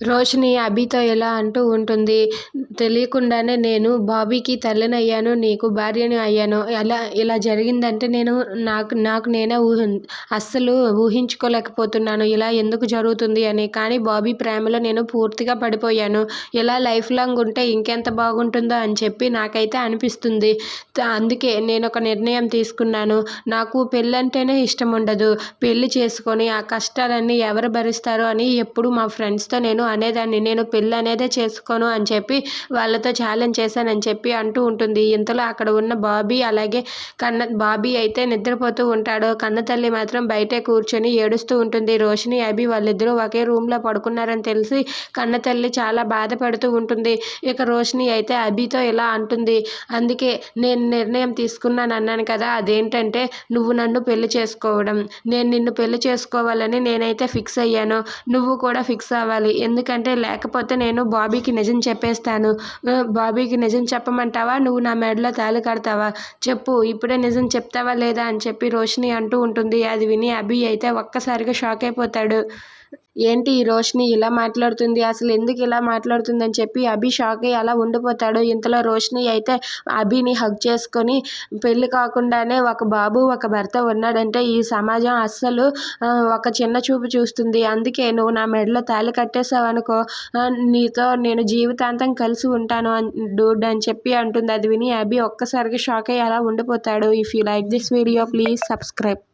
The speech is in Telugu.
రోషిని అభితో ఇలా అంటూ ఉంటుంది. తెలియకుండానే నేను బాబీకి తల్లినయ్యాను నీకు భార్యని అయ్యాను. ఎలా ఇలా జరిగిందంటే నేను నాకు నాకు నేనే ఊహ అస్సలు ఊహించుకోలేకపోతున్నాను. ఇలా ఎందుకు జరుగుతుంది అని. కానీ బాబీ ప్రేమలో నేను పూర్తిగా పడిపోయాను. ఇలా లైఫ్ లాంగ్ ఉంటే ఇంకెంత బాగుంటుందో అని చెప్పి నాకైతే అనిపిస్తుంది. అందుకే నేను ఒక నిర్ణయం తీసుకున్నాను. నాకు పెళ్ళంటేనే ఇష్టం ఉండదు. పెళ్ళి చేసుకొని ఆ కష్టాలన్నీ ఎవరు భరిస్తారో అని ఎప్పుడు మా ఫ్రెండ్స్తో నేను అనేదాన్ని నేను పెళ్ళి అనేదే చేసుకోను అని చెప్పి వాళ్ళతో ఛాలెంజ్ చేశానని చెప్పి అంటూ ఉంటుంది. ఇంతలో అక్కడ ఉన్న బాబీ అలాగే కన్న బాబీ అయితే నిద్రపోతూ ఉంటాడు. కన్న తల్లి మాత్రం బయటే కూర్చొని ఏడుస్తూ ఉంటుంది. రోషిని అభి వాళ్ళిద్దరూ ఒకే రూమ్లో పడుకున్నారని తెలిసి కన్న తల్లి చాలా బాధపడుతూ ఉంటుంది. ఇక రోషిని అయితే అభితో ఇలా అంటుంది. అందుకే నేను నిర్ణయం తీసుకున్నాను అన్నాను కదా అదేంటంటే నువ్వు నన్ను పెళ్ళి చేసుకోవడం. నేను నిన్ను పెళ్ళి చేసుకోవాలని నేనైతే ఫిక్స్ అయ్యాను. నువ్వు కూడా ఫిక్స్ అవ్వాలి. ఎందుకంటే లేకపోతే నేను బాబీకి నిజం చెప్పేస్తాను. బాబీకి నిజం చెప్పమంటావా? నువ్వు నా మెడలో తాళి కడతావా? చెప్పు ఇప్పుడే నిజం చెప్తావా లేదా అని చెప్పి రోషిని అంటూ ఉంటుంది. అది విని అభి అయితే ఒక్కసారిగా షాక్ అయిపోతాడు. ఏంటి ఈ రోషిని ఇలా మాట్లాడుతుంది? అసలు ఎందుకు ఇలా మాట్లాడుతుంది అని చెప్పి అభి షాక్ అయ్యి అలా ఉండిపోతాడు. ఇంతలో రోషిని అయితే అభిని హగ్ చేసుకొని పెళ్ళి కాకుండానే ఒక బాబు ఒక భర్త ఉన్నాడంటే ఈ సమాజం అస్సలు ఒక చిన్న చూపు చూస్తుంది. అందుకే నువ్వు నా మెడలో తాళి కట్టేసావు అనుకో నీతో నేను జీవితాంతం కలిసి ఉంటాను డూడ్ అని చెప్పి అంటుంది అది విని అభి ఒక్కసారిగా షాక్ అయ్యి అలా ఉండిపోతాడు. If you like this video please subscribe